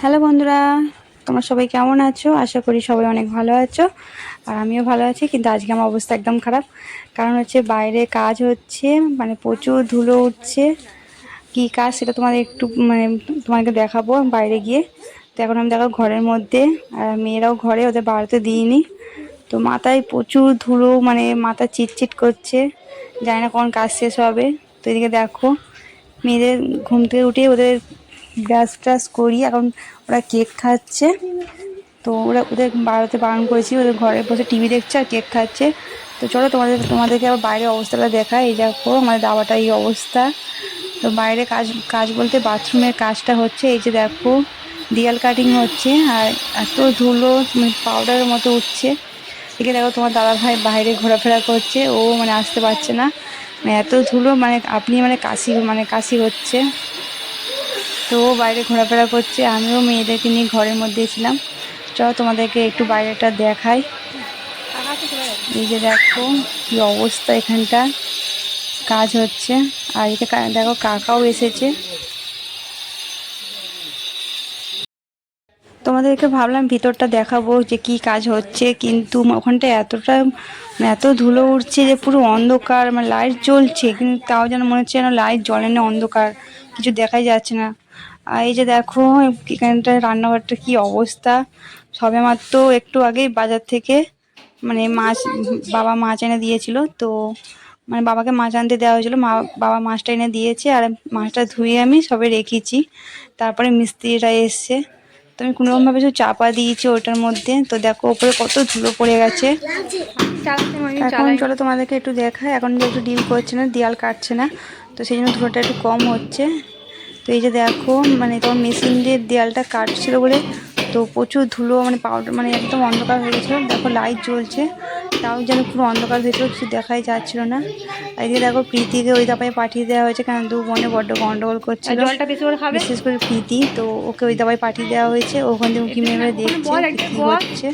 Hello বন্ধুরা, তোমরা সবাই কেমন আছো? আশা করি সবাই অনেক ভালো আছো, আর আমিও ভালো আছি, কিন্তু আজকে আমার অবস্থা একদম খারাপ। কারণ হচ্ছে বাইরে কাজ হচ্ছে মানে প্রচুর ধুলো উঠছে। কি কাজ সেটা তোমাদের একটু মানে তোমাকে দেখাবো বাইরে গিয়ে। তো এখন আমি দেখো ঘরের মধ্যে, আর মেয়েরাও ঘরে, ওদের বাড়িতে দিইনি। তো মাথায় প্রচুর ধুলো মানে মাথা চিটচিট করছে। জানি না কোন কাজ শেষ হবে। তো এদিকে দেখো, মেয়েদের ঘুম থেকে উঠে ওদের ব্রাশ ট্রাশ করি, এখন ওরা কেক খাচ্ছে। তো ওরা ওদের বাড়িতে বারণ করেছি, ওদের ঘরে বসে টিভি দেখছে আর কেক খাচ্ছে। তো চলো তোমাদের, তোমাদেরকে আবার বাইরের অবস্থাটা দেখা এই দেখো আমাদের দাবাটা এই অবস্থা। তো বাইরে কাজ কাজ বলতে বাথরুমের কাজটা হচ্ছে, এই যে দেখো, দিয়াল কাটিং হচ্ছে আর এত ধুলো মানে পাউডারের মতো উঠছে। এদিকে দেখো তোমার দাদা ভাই বাইরে ঘোরাফেরা করছে, ও মানে আসতে পারছে না। মানে এত ধুলো মানে আপনি মানে কাশি মানে কাশি হচ্ছে। তো বাইরে ঘোরাফেরা করছে, আমিও মেয়েদেরকে নিয়ে ঘরের মধ্যে ছিলাম। চলো তোমাদেরকে একটু বাইরেটা দেখাই। এই যে দেখো কি অবস্থা এখানটা, কাজ হচ্ছে। আর এটা দেখো কাকাও এসেছে। তোমাদেরকে ভাবলাম ভিতরটা দেখাবো যে কি কাজ হচ্ছে, কিন্তু ওখানটা এতটা মানে এত ধুলো উঠছে যে পুরো অন্ধকার মানে লাইট জ্বলছে, কিন্তু তাও যেন মনে হচ্ছে যেন লাইট জ্বলে না অন্ধকার। কিছু দেখাই যাচ্ছে না। আর এই যে দেখো, এখানটা রান্নাঘরটা কি অবস্থা? সবে মাত্র একটু আগেই বাজার থেকে মানে মাছ, বাবা মাছ এনে দিয়েছিল। তো মানে বাবাকে মাছ আনতে দেওয়া হয়েছিল। মা, বাবা মাছটা এনে দিয়েছে আর মাছটা ধুয়ে আমি সবে রেখেছি। তারপরে মিস্ত্রিরা এসছে। তো আমি কোনোরকমভাবে শুধু চাপা দিয়েছি ওটার মধ্যে? তো দেখো, ওপরে কত ধুলো পড়ে গেছে। এখন চলো তোমাদেরকে একটু দেখায় এখন একটু ডিল করছে না, দেয়াল কাটছে না, তো সেই জন্য ধুলোটা একটু কম হচ্ছে। তো এই যে দেখো মানে তোমার মেশিন দিয়ে দেয়ালটা কাটছিল বলে তো প্রচুর ধুলো মানে পাউডার মানে একদম অন্ধকার হয়ে গেছিল। দেখো লাইট জ্বলছে তাও যেন পুরো অন্ধকার হয়েছিল কিছু দেখাই যাচ্ছিল না। এদিকে দেখো প্রীতিকে ওই দাপায় পাঠিয়ে দেওয়া হয়েছে কারণ দু বোনে বড্ড গন্ডগোল করছিল। জলটা বেশি করে খাবে? বিশেষ করে প্রীতি তো ওকে ওই দাবায় পাঠিয়ে দেওয়া হয়েছে। ওখান থেকে উঁকি মেরে দেখছে কি বল। হচ্ছে।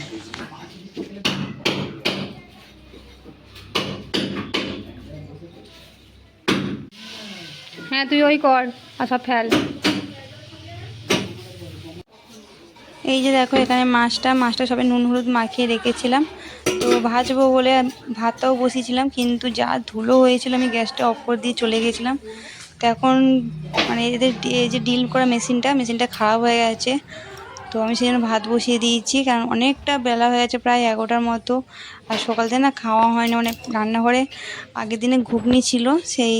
হ্যাঁ তুই ওই কর। আর সব ফেল। এই যে দেখো, এখানে মাছটা মাছটা সবাই নুন হলুদ মাখিয়ে রেখেছিলাম। তো ভাজবো বলে ভাতটাও বসিয়েছিলাম, কিন্তু যা ধুলো হয়েছিল, আমি গ্যাসটা অফ করে দিয়ে চলে গেছিলাম। তো এখন মানে এদের যে ডিল করা মেশিনটা মেশিনটা খারাপ হয়ে গেছে। তো আমি সেই জন্য ভাত বসিয়ে দিয়েছি, কারণ অনেকটা বেলা হয়ে গেছে, প্রায় এগারোটার মতো। আর সকাল থেকে না খাওয়া হয়নি মানে রান্নাঘরে। আগের দিনে ঘুগনি ছিল, সেই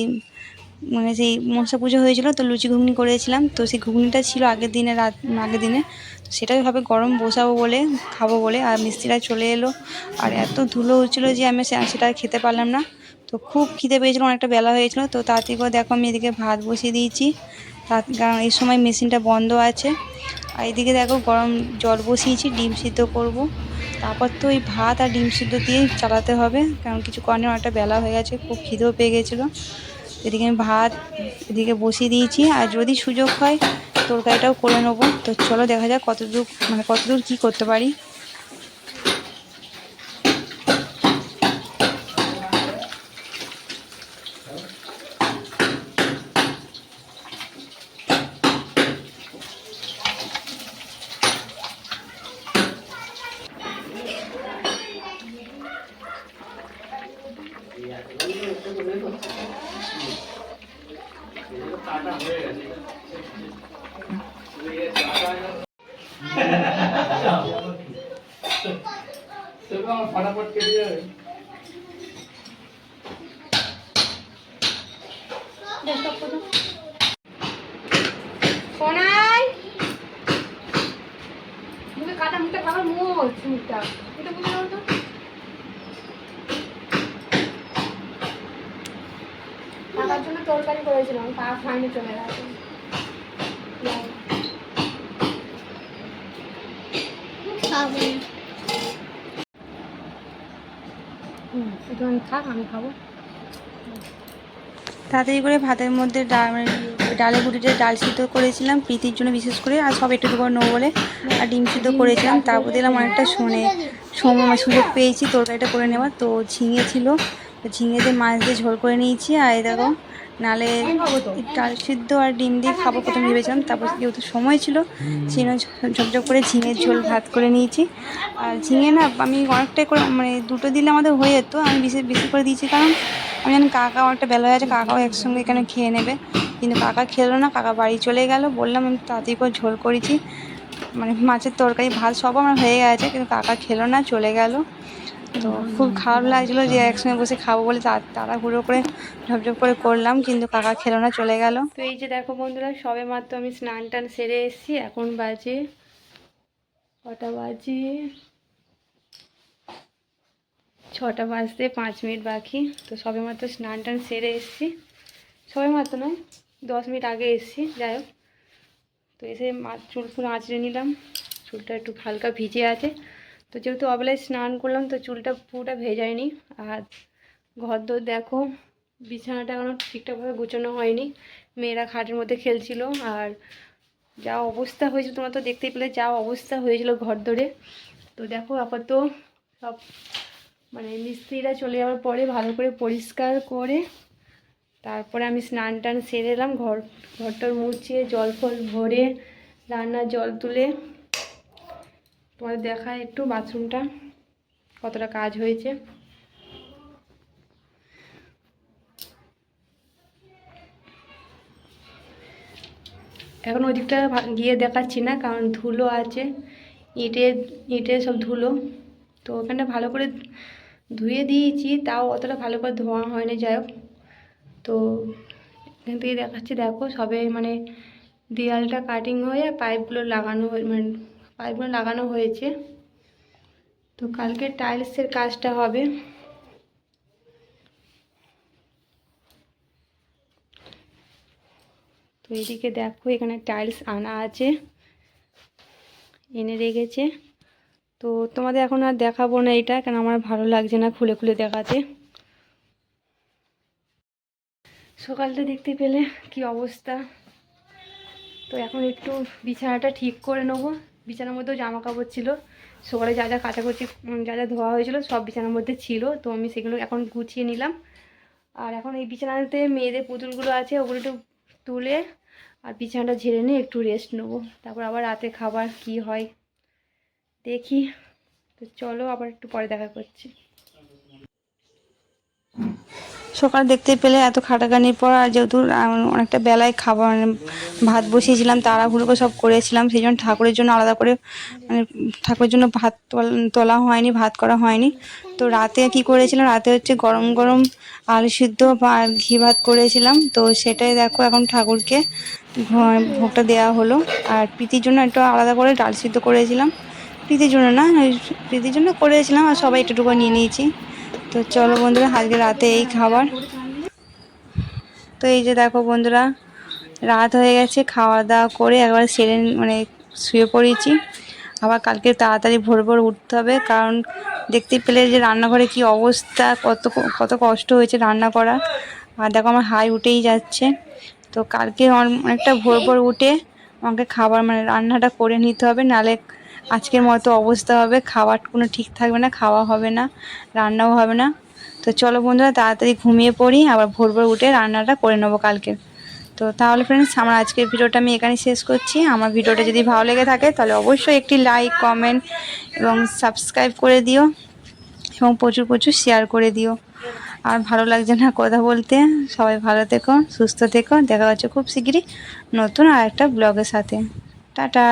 মানে সেই মনসা পুজো হয়েছিল, তো লুচি ঘুগনি করেছিলাম। তো সেই ঘুগনিটা ছিল আগের দিনে রাত, আগের দিনে। তো সেটাই ভাবে গরম বসাবো বলে, খাব বলে, আর মিস্ত্রিরা চলে এলো। আর এত ধুলো হচ্ছিল যে আমি সেটা খেতে পারলাম না। তো খুব খিদে পেয়েছিলো, অনেকটা বেলা হয়েছিল তো তাড়াতাড়ি করে দেখো আমি এদিকে ভাত বসিয়ে দিয়েছি। তা- কারণ এই সময় মেশিনটা বন্ধ আছে। আর এদিকে দেখো গরম জল বসিয়েছি, ডিম সিদ্ধ করব। তারপর তো ওই ভাত আর ডিম সিদ্ধ দিয়েই চালাতে হবে, কারণ কিছু কারণে অনেকটা বেলা হয়ে গেছে, খুব খিদেও পেয়ে গেছিল। এদিকে আমি ভাত এদিকে বসিয়ে দিয়েছি, আর যদি সুযোগ হয় তরকারিটাও করে নেব। তো চলো দেখা যাক কতদূর মানে কতদূর কি করতে পারি। ফটাফট কেটে যাবে মুখে কাটা মুখটা খাবার মোচ মুখটা এটা বুঝলো তরকারি করেছিলাম খাইনি চলে গেছে। তাড়াতাড়ি করে ভাতের মধ্যে ডাল মানে ডালে গুটিতে ডাল সিদ্ধ করেছিলাম, প্রীতির জন্য বিশেষ করে, আর সব একটু করে নেব বলে, আর ডিম সিদ্ধ করেছিলাম তারপর দিলাম অনেকটা শোনে, সময় সুযোগ পেয়েছি তরকারিটা করে নেওয়ার, তো ঝিঙে ছিল, তো ঝিঙে দিয়ে মাছ দিয়ে ঝোল করে নিয়েছি, আর দেখো নালে ডাল সিদ্ধ আর ডিম দিয়ে খাব প্রথমে ভেবেছিলাম, তারপর যেহেতু সময় ছিল জন্য ঝপঝপ করে ঝিঙের ঝোল ভাত করে নিয়েছি। আর ঝিঙে না, আমি অনেকটাই করে মানে দুটো দিলে আমাদের হয়ে যেত, আমি বেশি বেশি করে দিয়েছি, কারণ আমি জানি কাকা অনেকটা বেলা হয়ে আছে কাকাও একসঙ্গে এখানে খেয়ে নেবে। কিন্তু কাকা খেলো না, কাকা বাড়ি চলে গেল, বললাম আমি তাড়াতাড়ি করে ঝোল করেছি। মানে মাছের তরকারি, ভাত সব আমার হয়ে গেছে, কিন্তু কাকা খেলো না, চলে গেল। তো খুব খারাপ লাগছিল যে একসঙ্গে বসে খাব বলে তাড়াহুড়ো করে, ঝপঝপ করে করলাম, কিন্তু কাকা খেলো না, চলে গেল। তো এই যে দেখো বন্ধুরা, সবে মাত্র আমি স্নান টান সেরে এসেছি, এখন বাজে কটা বাজে? ছটা বাজতে পাঁচ মিনিট বাকি, তো সবে মাত্র স্নান টান সেরে এসেছি। সবে মাত্র নয়, দশ মিনিট আগে এসেছি, যাই হোক। তো এসে চুল ফুল আঁচড়ে নিলাম, চুলটা একটু হালকা ভিজে আছে। তো যেহেতু অবেলায় স্নান করলাম, তো চুলটা পুরোটা ভেজায়নি। আর ঘর দোর দেখো, বিছানাটা এখনও ঠিকঠাকভাবে গুছানো হয়নি। মেয়েরা খাটের মধ্যে খেলছিল, আর যা অবস্থা হয়েছিল, তোমরা তো দেখতেই পেলে যা অবস্থা হয়েছিল ঘর দরে। তো দেখো, আপাতত সব মানে মিস্ত্রিরা চলে যাওয়ার পরে ভালো করে পরিষ্কার করে তারপরে আমি স্নান টান সেরে এলাম, ঘর, ঘরটার মুছিয়ে জল ফল ভরে রান্নার জল তুলে তোমাদের দেখায় একটু বাথরুমটা, কতটা কাজ হয়েছে। এখন ওই দিকটা গিয়ে দেখাচ্ছি না, কারণ ধুলো আছে ইটে ইটে সব ধুলো। তো ওখানটা ভালো করে ধুয়ে দিয়েছি, তাও অতটা ভালো করে ধোয়া হয়নি, যাই হোক। তো এখান থেকে দেখাচ্ছি, দেখো সবে মানে দেয়ালটা কাটিং হয়ে পাইপগুলো লাগানো হয়ে মানে পাইপগুলো লাগানো হয়েছে। তো কালকে টাইলসের কাজটা হবে। তো এদিকে দেখো এখানে টাইলস আনা আছে, এনে রেখেছে। তো তোমাদের এখন আর দেখাবো না এটা, কেন আমার ভালো লাগছে না খুলে খুলে দেখাতে। সকালটা দেখতে পেলে কি অবস্থা। তো এখন একটু বিছানাটা ঠিক করে নেব। বিছানার মধ্যেও জামা কাপড় ছিল। সকালে যা যা কাচাকুচি যা যা ধোয়া হয়েছিল সব বিছানার মধ্যে ছিল। তো আমি সেগুলো এখন গুছিয়ে নিলাম। আর এখন এই বিছানাতে মেয়েদের পুতুলগুলো আছে, ওগুলো একটু তুলে আর বিছানাটা ঝেড়ে নিয়ে একটু রেস্ট নেব। তারপর আবার রাতে খাবার কি হয় দেখি। তো চলো আবার একটু পরে দেখা করছি। সকাল দেখতে পেলে এত খাটাখানির পর আর যেহেতু অনেকটা বেলায় খাবার মানে ভাত বসিয়েছিলাম তাড়াহুড়ো সব করেছিলাম, সেই জন্য ঠাকুরের জন্য আলাদা করে মানে ঠাকুরের জন্য ভাত তোল- হয়নি, ভাত করা হয়নি। তো রাতে কি করেছিলাম? রাতে হচ্ছে গরম গরম আলু সিদ্ধ বা ঘি ভাত করেছিলাম। তো সেটাই দেখো, এখন ঠাকুরকে ভোগটা দেওয়া হলো। আর প্রীতির জন্য একটু আলাদা করে ডাল সিদ্ধ করেছিলাম। প্রীতির জন্য না প্রীতির জন্য করেছিলাম, আর সবাই একটুটুকু নিয়ে নিয়েছি। তো চলো বন্ধুরা, আজকে রাতে এই খাবার। তো এই যে দেখো বন্ধুরা, রাত হয়ে গেছে খাওয়া দাওয়া করে একবার সেরে মানে শুয়ে পড়েছি। আবার কালকে তাড়াতাড়ি ভোর ভোর উঠতে হবে, কারণ দেখতে পেলে যে রান্নাঘরে কি অবস্থা, কত কত কষ্ট হয়েছে রান্না করা। আর দেখো আমার হাই উঠেই যাচ্ছে। তো কালকে অন- অনেকটা ভোর ভোর উঠে আমাকে খাবার মানে রান্নাটা করে নিতে হবে, নালে আজকের মতো অবস্থা হবে, খাবার কোনো ঠিক থাকবে না, খাওয়া হবে না, রান্নাও হবে না। তো চলো বন্ধুরা, তাড়াতাড়ি ঘুমিয়ে পড়ি, আবার ভোর ভোর উঠে রান্নাটা করে নেব কালকে। তো তাহলে ফ্রেন্ডস আমার আজকের ভিডিওটা আমি এখানে শেষ করছি। আমার ভিডিওটা যদি ভালো লেগে থাকে, তাহলে অবশ্যই একটি লাইক কমেন্ট এবং সাবস্ক্রাইব করে দিও এবং প্রচুর প্রচুর শেয়ার করে দিও। আর ভালো লাগছে না কথা বলতে, সবাই ভালো থেকো, সুস্থ থেকো, দেখা হচ্ছে খুব শিগগিরই নতুন আর একটা ব্লগের সাথে। টাটা!